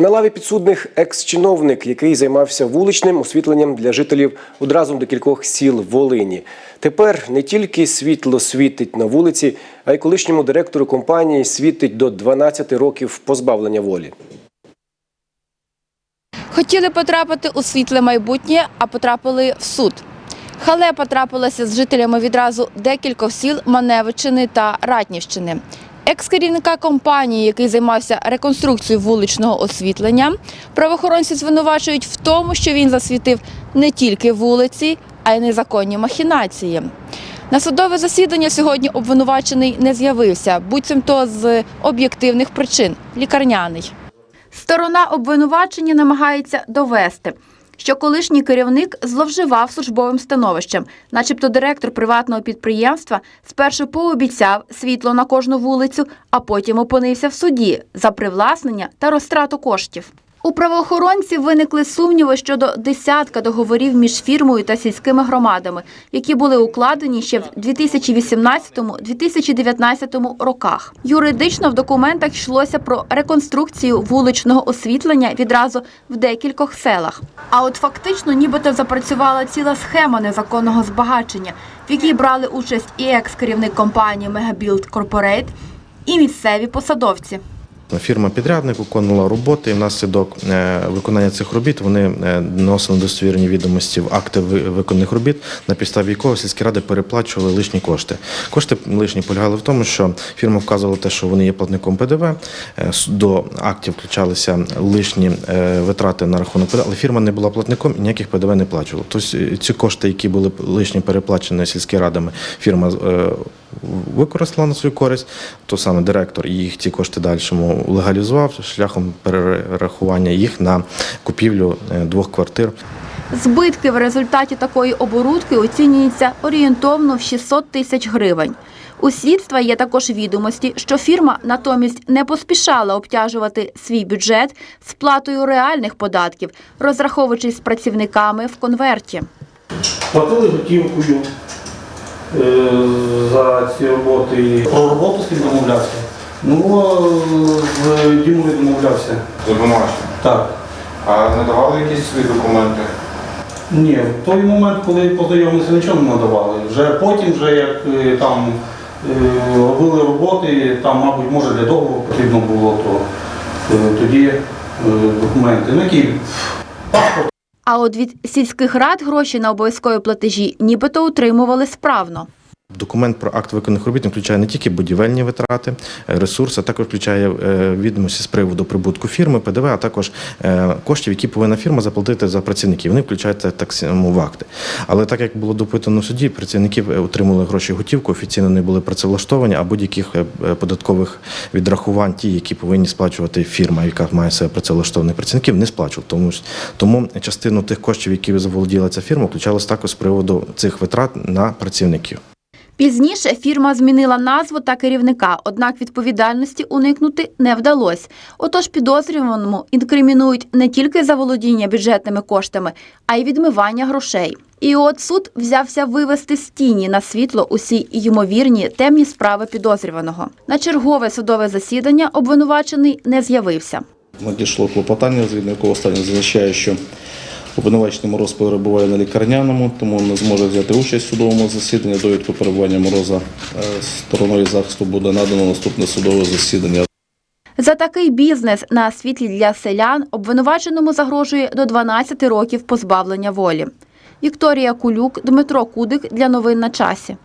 На лаві підсудних екс-чиновник, який займався вуличним освітленням для жителів одразу до кількох сіл Волині. Тепер не тільки світло світить на вулиці, а й колишньому директору компанії світить до 12 років позбавлення волі. Хотіли потрапити у світле майбутнє, а потрапили в суд. Халепа трапилася з жителями відразу декількох сіл Маневичини та Ратнівщини. Екс-керівника компанії, який займався реконструкцією вуличного освітлення, правоохоронці звинувачують в тому, що він засвітив не тільки вулиці, а й незаконні махінації. На судове засідання сьогодні обвинувачений не з'явився, буцімто з об'єктивних причин лікарняний. Сторона обвинувачення намагається довести, що колишній керівник зловживав службовим становищем, начебто директор приватного підприємства спершу пообіцяв світло на кожну вулицю, а потім опинився в суді за привласнення та розтрату коштів. У правоохоронців виникли сумніви щодо десятка договорів між фірмою та сільськими громадами, які були укладені ще в 2018-2019 роках. Юридично в документах йшлося про реконструкцію вуличного освітлення відразу в декількох селах. А от фактично, нібито запрацювала ціла схема незаконного збагачення, в якій брали участь і екс-керівник компанії Мегабілд Корпорейт, і місцеві посадовці. Фірма-підрядник виконувала роботи, і внаслідок е, виконання цих робіт вони е, носили достовірні відомості в акти виконаних робіт, на підставі якого сільські ради переплачували лишні кошти. Кошти лишні полягали в тому, що фірма вказувала те, що вони є платником ПДВ. е, До актів включалися лишні витрати на рахунок ПДВ, але фірма не була платником і ніяких ПДВ не плачувала. Тобто ці кошти, які були лишні переплачені сільські радами, фірма використала на свою користь, то саме директор їх ці кошти далі легалізував шляхом перерахування їх на купівлю е, двох квартир. Збитки в результаті такої оборудки оцінюються орієнтовно в 600 тисяч гривень. У слідства є також відомості, що фірма натомість не поспішала обтяжувати свій бюджет сплатою реальних податків, розраховуючись з працівниками в конверті. Платили готівкою за ці роботи. Про роботу з ким домовлявся? Ну, е, з Дімою домовлявся. За. Так. А не давали якісь свої документи? Ні, в той момент, коли познайомилися, нічого не надавали. Вже потім, вже як е, там е, робили роботи, там, мабуть, може для договору потрібно було, то е, тоді е, документи. Ну, які паспорт. А от від сільських рад гроші на обов'язкові платежі нібито утримували справно. Документ про акт виконаних робіт включає не тільки будівельні витрати, е, ресурси, а також включає е, відомості з приводу прибутку фірми, ПДВ, а також е, коштів, які повинна фірма заплатити за працівників. Вони включаються так само в акти. Але так як було допитано в суді, працівників е, отримали гроші готівку, офіційно не були працевлаштовані, а будь-яких податкових відрахувань, ті, які повинні сплачувати фірма, яка має себе працевлаштованих працівників, не сплачував. Тому, тому частину тих коштів, які заволоділа ця фірма, включалось також з приводу цих витрат на працівників. Пізніше фірма змінила назву та керівника, однак відповідальності уникнути не вдалося. Отож підозрюваному інкримінують не тільки заволодіння бюджетними коштами, а й відмивання грошей. І от суд взявся вивести з тіні на світло усі ймовірні темні справи підозрюваного. На чергове судове засідання обвинувачений не з'явився. Надійшло клопотання, згідно якого останнє зазначає, що обвинувачений Мороз перебуває на лікарняному, тому не зможе взяти участь в судовому засіданні. Довідку перебування Мороза е, стороною захисту буде надано наступне судове засідання. За такий бізнес на світлі для селян обвинуваченому загрожує до 12 років позбавлення волі. Вікторія Кулюк, Дмитро Кудик для новин на часі.